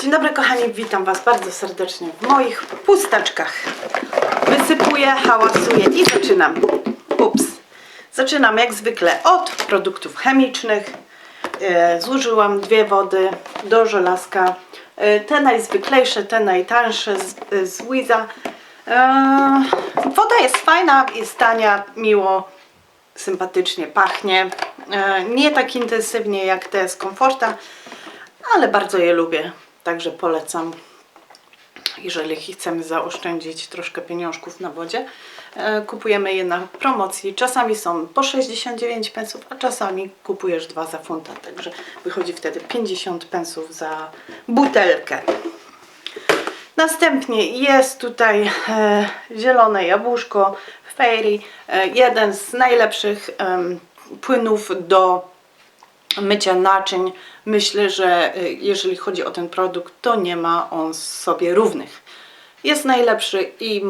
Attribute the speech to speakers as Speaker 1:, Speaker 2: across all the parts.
Speaker 1: Dzień dobry kochani, witam Was bardzo serdecznie w moich pustaczkach. Wysypuję, hałasuję i zaczynam. Ups. Zaczynam jak zwykle od produktów chemicznych. E, Zużyłam dwie wody do żelazka. E, Te najzwyklejsze, te najtańsze z, z Wiza. E, Woda jest fajna, jest tania, miło, sympatycznie pachnie. Nie tak intensywnie jak te z Komforta, ale bardzo je lubię, także polecam. Jeżeli chcemy zaoszczędzić troszkę pieniążków na wodzie, e, kupujemy je na promocji. Czasami są po 69 pensów, a czasami kupujesz dwa za funta, także wychodzi wtedy 50 pensów za butelkę. Następnie jest tutaj e, zielone jabłuszko Fairy, e, jeden z najlepszych em, płynów do mycia naczyń. Myślę, że y, jeżeli chodzi o ten produkt, to nie ma on sobie równych. Jest najlepszy i,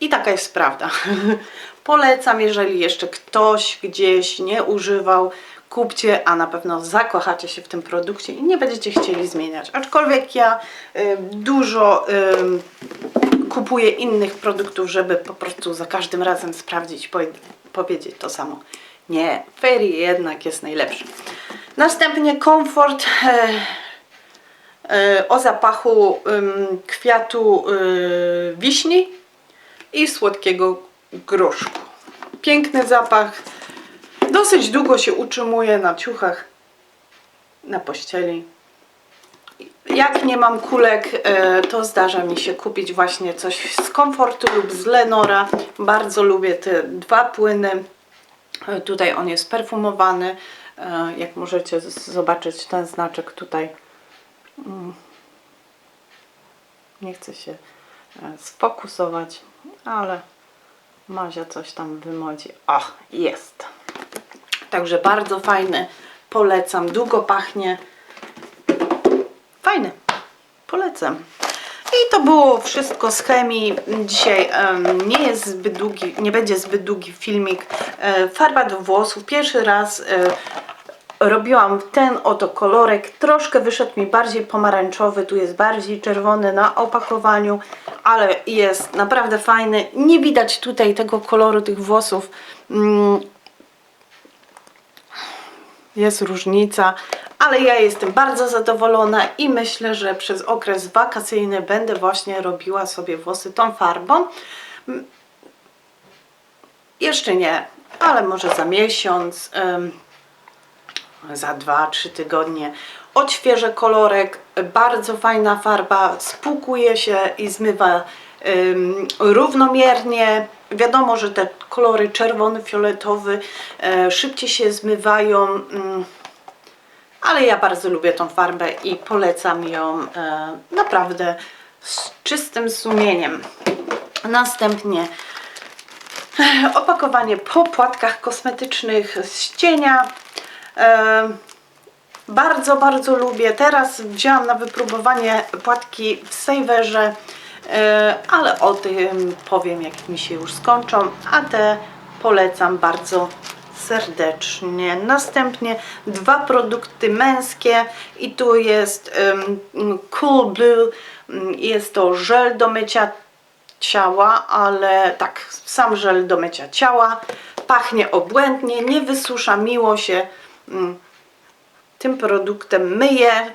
Speaker 1: i taka jest prawda. Polecam, jeżeli jeszcze ktoś gdzieś nie używał, kupcie, a na pewno zakochacie się w tym produkcie i nie będziecie chcieli zmieniać. Aczkolwiek ja y, dużo y, kupuję innych produktów, żeby po prostu za każdym razem sprawdzić, powie- powiedzieć to samo. Nie, Fairy jednak jest najlepszy. Następnie komfort e, e, o zapachu kwiatu y, wiśni i słodkiego groszku. Piękny zapach. Dosyć długo się utrzymuje na ciuchach, na pościeli. Jak nie mam kulek, e, to zdarza mi się kupić właśnie coś z komfortu lub z Lenora. Bardzo lubię te dwa płyny. Tutaj on jest perfumowany. E, Jak możecie zobaczyć ten znaczek tutaj. Mm. Nie chcę się e, sfokusować, ale Mazia coś tam wymodzi. Ach, jest. Także bardzo fajny. Polecam. Długo pachnie. Fajny. Polecam. To było wszystko z chemii. Dzisiaj nie jest zbyt długi, nie będzie zbyt długi filmik. E, farba do włosów. Pierwszy raz e, robiłam ten oto kolorek. Troszkę wyszedł mi bardziej pomarańczowy. Tu jest bardziej czerwony na opakowaniu, ale jest naprawdę fajny. Nie widać tutaj tego koloru tych włosów. Mm, jest różnica, ale ja jestem bardzo zadowolona i myślę, że przez okres wakacyjny będę właśnie robiła sobie włosy tą farbą. Jeszcze nie, ale może za miesiąc, za dwa, trzy tygodnie odświeżę kolorek. Bardzo fajna farba, spłukuje się i zmywa równomiernie. Wiadomo, że te kolory czerwony, fioletowy e, szybciej się zmywają, mm, ale ja bardzo lubię tą farbę i polecam ją e, naprawdę z czystym sumieniem. Następnie e, opakowanie po płatkach kosmetycznych z cienia. E, bardzo, bardzo lubię. Teraz wzięłam na wypróbowanie płatki w Saverze, e, ale o tym powiem jak mi się już skończą, a te polecam bardzo serdecznie. Następnie dwa produkty męskie i tu jest em, Cool Blue, Mm, jest to żel do mycia ciała, ale tak, sam żel do mycia ciała. Pachnie obłędnie, nie wysusza, miło się mm, tym produktem myję.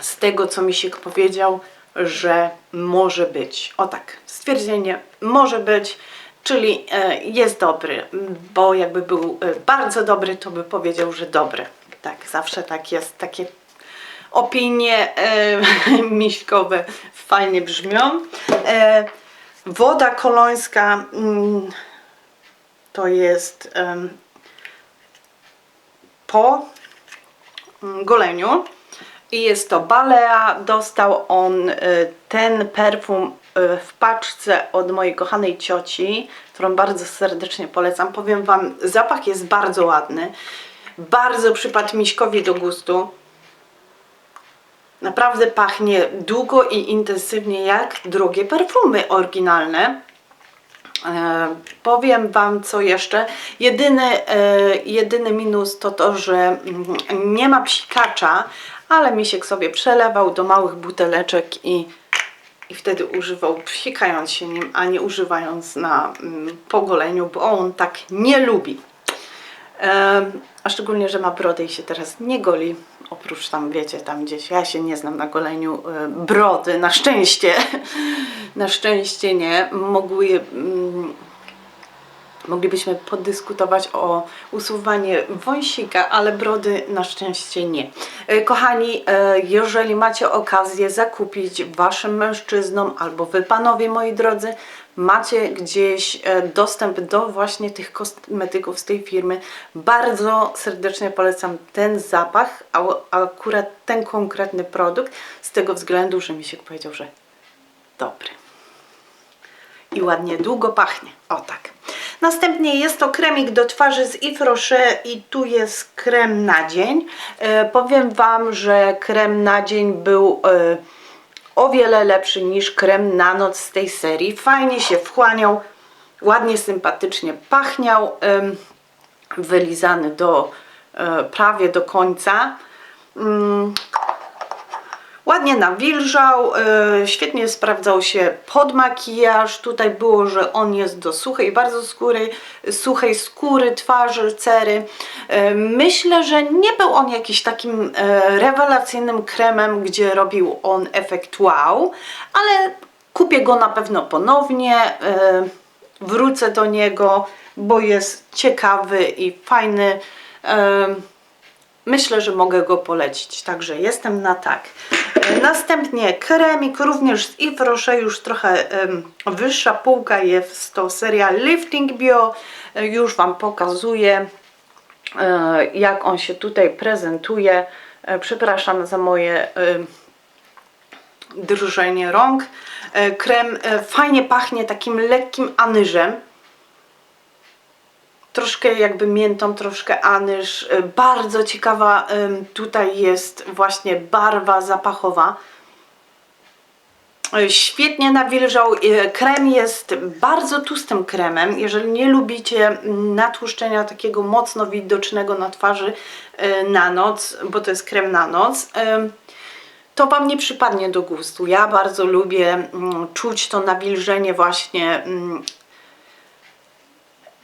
Speaker 1: Z tego, co mi się powiedział, że może być. O tak, stwierdzenie może być, czyli e, jest dobry, bo jakby był e, bardzo dobry, to by powiedział, że dobry. Tak, zawsze tak jest, takie opinie e, miśkowe fajnie brzmią. E, woda kolońska mm, to jest po mm, goleniu i jest to Balea. Dostał on y, ten perfum y, w paczce od mojej kochanej cioci, którą bardzo serdecznie polecam. Powiem Wam, zapach jest bardzo ładny. Bardzo przypadł Miśkowi do gustu. Naprawdę pachnie długo i intensywnie jak drogie perfumy oryginalne. E, powiem Wam co jeszcze. Jedyny, e, jedyny minus to to, że mm, nie ma psikacza, ale Misiek sobie przelewał do małych buteleczek i, i wtedy używał psikając się nim, a nie używając na mm, pogoleniu, bo on tak nie lubi. A szczególnie, że ma brodę i się teraz nie goli. Oprócz tam, wiecie, tam gdzieś, ja się nie znam na goleniu e, brody, na szczęście. na szczęście nie. Mogły, mm, moglibyśmy podyskutować o usuwanie wąsika, ale brody na szczęście nie. E, Kochani, e, jeżeli macie okazję zakupić waszym mężczyznom albo wy panowie moi drodzy, macie gdzieś e, dostęp do właśnie tych kosmetyków z tej firmy, bardzo serdecznie polecam ten zapach, a akurat ten konkretny produkt, z tego względu, że mi się powiedział, że dobry i ładnie długo pachnie. O tak. Następnie jest to kremik do twarzy z Yves Rocher i tu jest krem na dzień. E, powiem Wam, że krem na dzień był e, o wiele lepszy niż krem na noc z tej serii. Fajnie się wchłaniał, ładnie, sympatycznie pachniał, wylizany do e, prawie do końca. Ładnie nawilżał, yy, świetnie sprawdzał się pod makijaż. Tutaj było, że on jest do suchej, bardzo skóry, suchej skóry, twarzy, cery. Yy, myślę, że nie był on jakiś takim yy, rewelacyjnym kremem, gdzie robił on efekt wow, ale kupię go na pewno ponownie. Wrócę do niego, bo jest ciekawy i fajny. Myślę, że mogę go polecić, także jestem na tak. E, Następnie kremik, również z Yves Rocher, już trochę wyższa półka jest to seria Lifting Bio. E, Już Wam pokazuję, e, jak on się tutaj prezentuje. Przepraszam za moje drżenie rąk. Krem fajnie pachnie takim lekkim anyżem troszkę jakby miętą, troszkę anyż. Y, Bardzo ciekawa tutaj jest właśnie barwa zapachowa. Y, Świetnie nawilżał. Y, Krem jest bardzo tłustym kremem. Jeżeli nie lubicie mm, natłuszczenia takiego mocno widocznego na twarzy na noc, bo to jest krem na noc, to Wam nie przypadnie do gustu. Ja bardzo lubię mm, czuć to nawilżenie właśnie mm,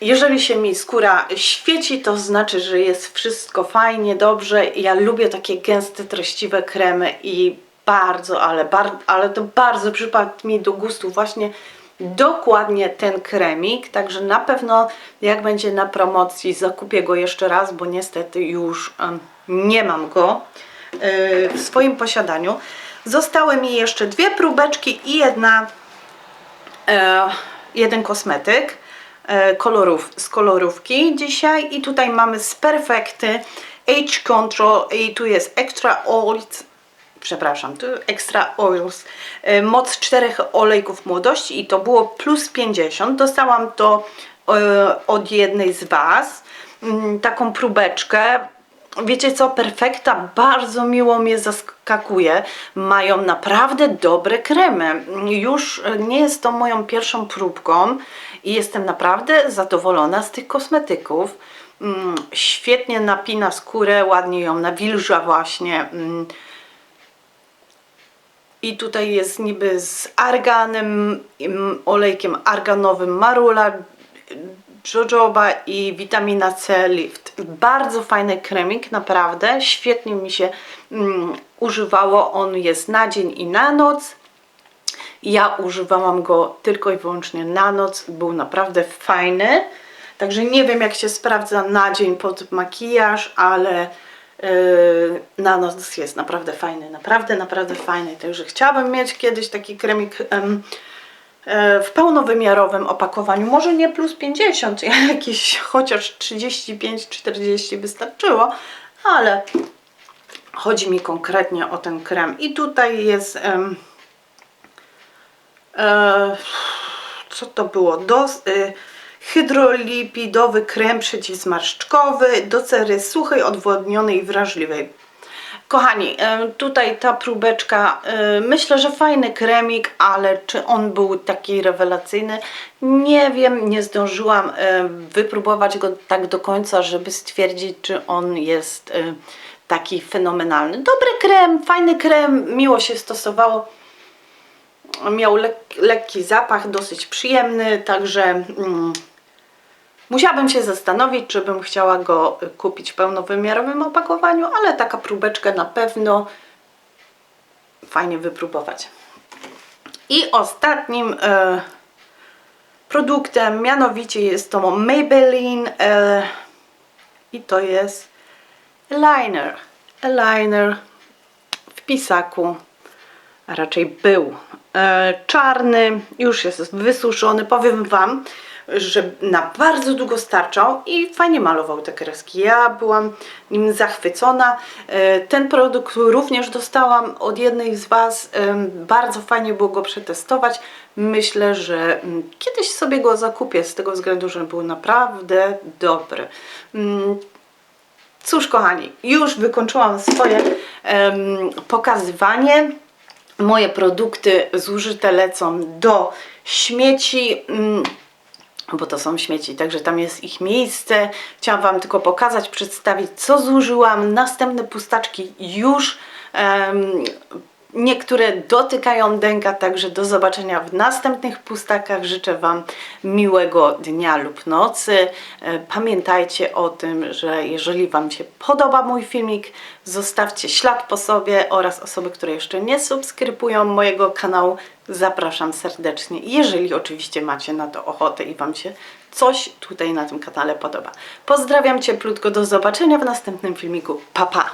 Speaker 1: jeżeli się mi skóra świeci, to znaczy, że jest wszystko fajnie, dobrze. Ja lubię takie gęste, treściwe kremy i bardzo, ale, bar, ale to bardzo przypadł mi do gustu właśnie dokładnie ten kremik. Także na pewno jak będzie na promocji zakupię go jeszcze raz, bo niestety już nie mam go e, w swoim posiadaniu. Zostały mi jeszcze dwie próbeczki i jedna, e, jeden kosmetyk kolorów, z kolorówki dzisiaj. I tutaj mamy z Perfekty Age Control i tu jest Extra Oils przepraszam, tu Extra Oils e, moc czterech olejków młodości i to było plus 50 dostałam to e, od jednej z Was. Mm, taką próbeczkę Wiecie co, Perfekta bardzo miło mnie zaskakuje. Mają naprawdę dobre kremy. Już nie jest to moją pierwszą próbką i jestem naprawdę zadowolona z tych kosmetyków. Mm, Świetnie napina skórę, ładnie ją nawilża właśnie. Mm, I tutaj jest niby z arganem, im, olejkiem arganowym marula, jojoba i witamina C Lift. Bardzo fajny kremik, naprawdę. Świetnie mi się mm, używało. On jest na dzień i na noc. Ja używałam go tylko i wyłącznie na noc. Był naprawdę fajny. Także nie wiem jak się sprawdza na dzień pod makijaż, ale yy, na noc jest naprawdę fajny. Naprawdę, naprawdę fajny. Także chciałabym mieć kiedyś taki kremik em, w pełnowymiarowym opakowaniu. Może nie plus 50, jakieś chociaż 35-40 wystarczyło, ale chodzi mi konkretnie o ten krem. I tutaj jest... em, e, co to było? Y, hydrolipidowy krem przeciwzmarszczkowy do cery suchej, odwodnionej i wrażliwej. Kochani, tutaj ta próbeczka, myślę, że fajny kremik, ale czy on był taki rewelacyjny? Nie wiem, nie zdążyłam wypróbować go tak do końca, żeby stwierdzić, czy on jest taki fenomenalny. Dobry krem, fajny krem, miło się stosowało. Miał lek, lekki zapach, dosyć przyjemny, także mm, musiałabym się zastanowić, czy bym chciała go kupić w pełnowymiarowym opakowaniu, ale taka próbeczka na pewno fajnie wypróbować. I ostatnim e, produktem, mianowicie jest to Maybelline e, i to jest liner. Liner w pisaku, a raczej był e, czarny, już jest wysuszony. Powiem Wam, że na bardzo długo starczał i fajnie malował te kreski. Ja byłam nim zachwycona. E, Ten produkt również dostałam od jednej z Was. Em, Bardzo fajnie było go przetestować. Myślę, że mm, kiedyś sobie go zakupię z tego względu, że był naprawdę dobry. Mm, Cóż, kochani, już wykończyłam swoje pokazywanie. Moje produkty zużyte lecą do śmieci. Bo to są śmieci, także tam jest ich miejsce. Chciałam Wam tylko pokazać, przedstawić, co zużyłam. Następne pustaczki już. em, Niektóre dotykają dęka, także do zobaczenia w następnych pustakach. Życzę Wam miłego dnia lub nocy. E, Pamiętajcie o tym, że jeżeli Wam się podoba mój filmik, zostawcie ślad po sobie oraz osoby, które jeszcze nie subskrybują mojego kanału, zapraszam serdecznie, jeżeli oczywiście macie na to ochotę i Wam się coś tutaj na tym kanale podoba. Pozdrawiam cieplutko, do zobaczenia w następnym filmiku. Pa, pa!